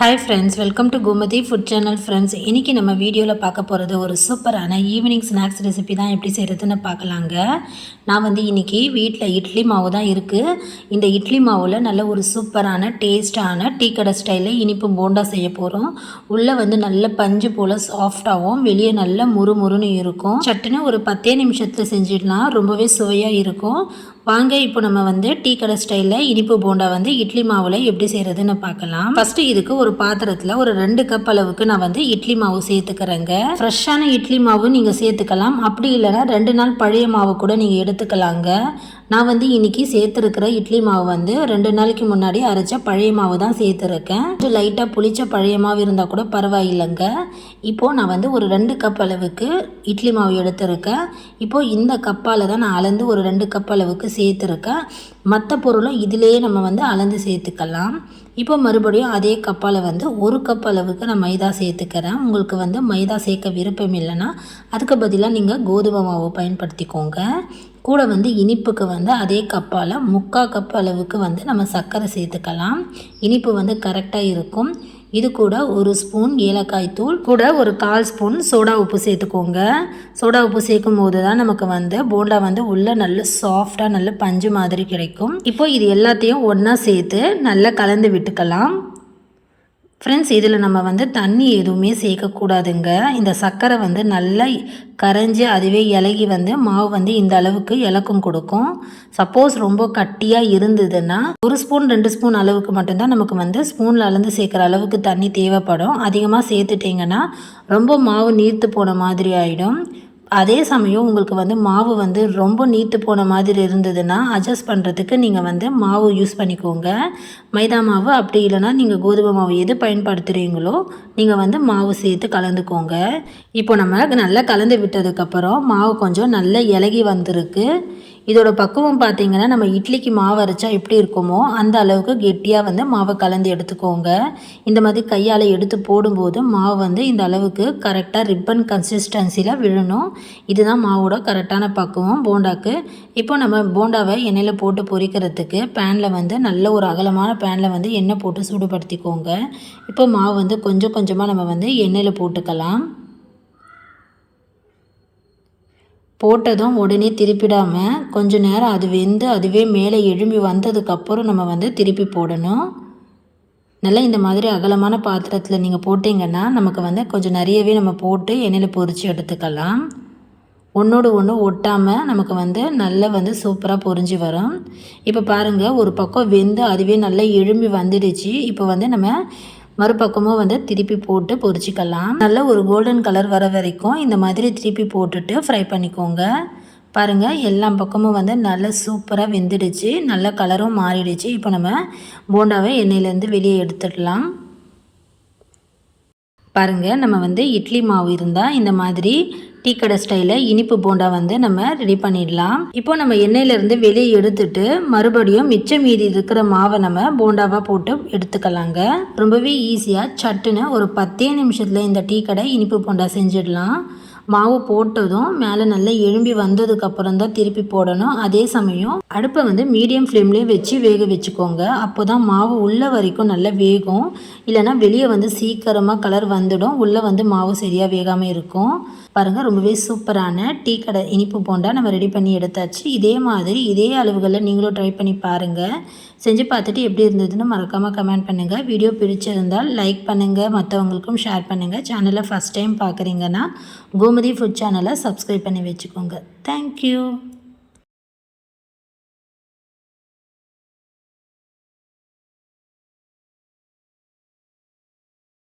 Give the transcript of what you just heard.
Hi friends welcome to Gomathi food channel friends இன்றைக்கி நம்ம வீடியோவில் பார்க்க போகிறது ஒரு சூப்பரான ஈவினிங் ஸ்நாக்ஸ் ரெசிபி தான் எப்படி செய்கிறதுன்னு பார்க்கலாங்க. நான் வந்து இன்றைக்கி வீட்டில் இட்லி மாவு தான் இருக்குது இந்த இட்லி மாவில் நல்ல ஒரு சூப்பரான டேஸ்ட்டான டீ கடை ஸ்டைலில் இனிப்பு போண்டா செய்ய போகிறோம் உள்ளே வந்து நல்ல பஞ்சு போல் சாஃப்டாகவும் வெளியே நல்ல முறுமுறுன்னு இருக்கும். சட்டுன்னு ஒரு பத்தே நிமிஷத்தில் செஞ்சிடலாம் ரொம்பவே சுவையாக இருக்கும். வாங்க இப்போ நம்ம வந்து டீ கடை ஸ்டைலில் இனிப்பு போண்டா வந்து இட்லி மாவில் எப்படி செய்கிறதுன்னு பார்க்கலாம். ஃபஸ்ட்டு இதுக்கு ஒரு பாத்திரத்தில் ஒரு ரெண்டு கப் அளவுக்கு நான் வந்து இட்லி மாவு சேர்த்துக்கிறேங்க. ஃப்ரெஷ்ஷான இட்லி மாவு நீங்கள் சேர்த்துக்கலாம். அப்படி இல்லைன்னா ரெண்டு நாள் பழைய மாவு கூட நீங்கள் எடுத்துக்கலாங்க. நான் வந்து இன்றைக்கி சேர்த்துருக்கிற இட்லி மாவு வந்து ரெண்டு நாளைக்கு முன்னாடி அரைச்ச பழைய மாவு தான் சேர்த்துருக்கேன். லைட்டாக புளிச்ச பழைய மாவு இருந்தால் கூட பரவாயில்லைங்க. இப்போது நான் வந்து ஒரு ரெண்டு கப் அளவுக்கு இட்லி மாவு எடுத்திருக்கேன். இப்போது இந்த கப்பால் தான் நான் அளந்து ஒரு ரெண்டு கப் அளவுக்கு சேர்த்துருக்கேன். மற்ற பொருளும் இதிலேயே நம்ம வந்து அளந்து சேர்த்துக்கலாம். இப்போ மறுபடியும் அதே கப்பால் வந்து ஒரு கப் அளவுக்கு நான் மைதா சேர்த்துக்கிறேன். உங்களுக்கு வந்து மைதா சேர்க்க விருப்பம் இல்லைன்னா அதுக்கு பதிலாக நீங்கள் கோதுமை மாவு பயன்படுத்திக்கோங்க. கூட வந்து இனிப்புக்கு வந்து அதே கப்பால் முக்கால் கப் அளவுக்கு வந்து நம்ம சர்க்கரை சேர்த்துக்கலாம். இனிப்பு வந்து கரெக்டாக இருக்கும். இது கூட ஒரு ஸ்பூன் ஏலக்காய் தூள் கூட ஒரு கால் ஸ்பூன் சோடா உப்பு சேர்த்துக்கோங்க. சோடா உப்பு சேர்க்கும் போது தான் நமக்கு வந்து போண்டா வந்து உள்ளே நல்ல சாஃப்டாக நல்ல பஞ்சு மாதிரி கிடைக்கும். இப்போ இது எல்லாத்தையும் ஒன்றா சேர்த்து நல்லா கலந்து விட்டுக்கலாம். ஃப்ரெண்ட்ஸ் இதில் நம்ம வந்து தண்ணி எதுவுமே சேர்க்கக்கூடாதுங்க. இந்த சர்க்கரை வந்து நல்லா கரைஞ்சி அதுவே இலகி வந்து மாவு வந்து இந்த அளவுக்கு இலக்கும் கொடுக்கும். சப்போஸ் ரொம்ப கட்டியாக இருந்ததுன்னா ஒரு ஸ்பூன் ரெண்டு ஸ்பூன் அளவுக்கு மட்டும்தான் நமக்கு வந்து ஸ்பூனில் அளந்து சேர்க்குற அளவுக்கு தண்ணி தேவைப்படும். அதிகமாக சேர்த்துட்டிங்கன்னா ரொம்ப மாவு நீர்த்து போன மாதிரி ஆகிடும் அதே சமயம் உங்களுக்கு வந்து மாவு வந்து ரொம்ப நீட்டு போன மாதிரி இருந்ததுன்னா அட்ஜஸ்ட் பண்ணுறதுக்கு நீங்கள் வந்து மாவு யூஸ் பண்ணிக்கோங்க. மைதா மாவு அப்படி இல்லைனா நீங்கள் கோதுமை மாவு எது பயன்படுத்துகிறீங்களோ நீங்கள் வந்து மாவு சேர்த்து கலந்துக்கோங்க. இப்போ நம்ம நல்லா கலந்து விட்டதுக்கப்புறம் மாவு கொஞ்சம் நல்லா இலகி வந்திருக்கு. இதோட பக்குவம் பார்த்தீங்கன்னா நம்ம இட்லிக்கு மாவு அரைச்சா எப்படி இருக்குமோ அந்த அளவுக்கு கெட்டியாக வந்து மாவை கலந்து எடுத்துக்கோங்க. இந்த மாதிரி கையால் எடுத்து போடும்போது மாவு வந்து இந்த அளவுக்கு கரெக்டாக ரிப்பன் கன்சிஸ்டன்சியில் விழணும். இதுதான் மாவோட கரெக்டான பக்குவம். போண்டாக்கு இப்போ நம்ம போண்டாவை எண்ணெயில் போட்டு பொரிக்கிறதுக்கு பேனில் வந்து நல்ல ஒரு அகலமான பேனில் வந்து எண்ணெய் போட்டு சூடுபடுத்திக்கோங்க. இப்போ மாவு வந்து கொஞ்சம் கொஞ்சமாக நம்ம வந்து எண்ணெயில் போட்டுக்கலாம். போட்டதும் உடனே திருப்பிடாமல் கொஞ்ச நேரம் அது வெந்து அதுவே மேலே எழும்பி வந்ததுக்கப்புறம் நம்ம வந்து திருப்பி போடணும். நல்லா இந்த மாதிரி அகலமான பாத்திரத்தில் நீங்கள் போட்டிங்கன்னா நமக்கு வந்து கொஞ்சம் நிறையவே நம்ம போட்டு எண்ணெயில் பொறிச்சு எடுத்துக்கலாம். ஒன்றோடு ஒன்று ஒட்டாமல் நமக்கு வந்து நல்லா வந்து சூப்பராக பொறிஞ்சு வரும். இப்போ பாருங்கள் ஒரு பக்கம் வெந்து அதுவே நல்லா எழும்பி வந்துடுச்சு. இப்போ வந்து நம்ம மறுபக்கமும் வந்து திருப்பி போட்டு பொரிச்சிக்கலாம் நல்ல ஒரு கோல்டன் கலர் வர வரைக்கும் இந்த மாதிரி திருப்பி போட்டுட்டு ஃப்ரை பண்ணிக்கோங்க. பாருங்கள் எல்லா பக்கமும் வந்து நல்லா சூப்பராக வெந்துடுச்சு. நல்ல கலரும் மாறிடுச்சு. இப்போ நம்ம போண்டாவை எண்ணெயிலேருந்து வெளியே எடுத்துடலாம். பாருங்கள் நம்ம வந்து இட்லி மாவு இருந்தால் இந்த மாதிரி டீ கடை ஸ்டைலில் இனிப்பு போண்டா வந்து நம்ம ரெடி பண்ணிடலாம். இப்போ நம்ம எண்ணெயிலேருந்து வெளியே எடுத்துட்டு மறுபடியும் மிச்சம் மீதி இருக்கிற மாவை நம்ம போண்டாவாக போட்டு எடுத்துக்கலாங்க. ரொம்பவே ஈஸியாக சட்டுன்னு ஒரு பத்தே நிமிஷத்தில் இந்த டீ கடை இனிப்பு போண்டா செஞ்சிடலாம். மாவு போட்டதும் மேலே நல்லா எழும்பி வந்ததுக்கப்புறம் தான் திருப்பி போடணும். அதே சமயம் அடுப்பை வந்து மீடியம் ஃப்ளேம்லேயே வச்சு வேக வச்சுக்கோங்க. அப்போ தான் மாவு உள்ளே வரைக்கும் நல்லா வேகும். இல்லைனா வெளியே வந்து சீக்கிரமாக கலர் வந்துடும். உள்ளே வந்து மாவு சரியாக வேகாமல் இருக்கும். பாருங்கள் ரொம்பவே சூப்பரான டீ கடை இனிப்பு போண்டா நம்ம ரெடி பண்ணி எடுத்தாச்சு. இதே மாதிரி இதே அளவுகளில் நீங்களும் ட்ரை பண்ணி பாருங்கள் செஞ்சு பார்த்துட்டு எப்படி இருந்ததுன்னு மறக்காமல் கமெண்ட் பண்ணுங்கள் வீடியோ பிடிச்சிருந்தால் லைக் பண்ணுங்கள் மற்றவங்களுக்கும் ஷேர் பண்ணுங்கள் சேனலை ஃபஸ்ட் டைம் பார்க்குறீங்கன்னா கோமதி ஃபுட் சேனலை சப்ஸ்கிரைப் பண்ணி வச்சுக்கோங்க. தேங்க்யூ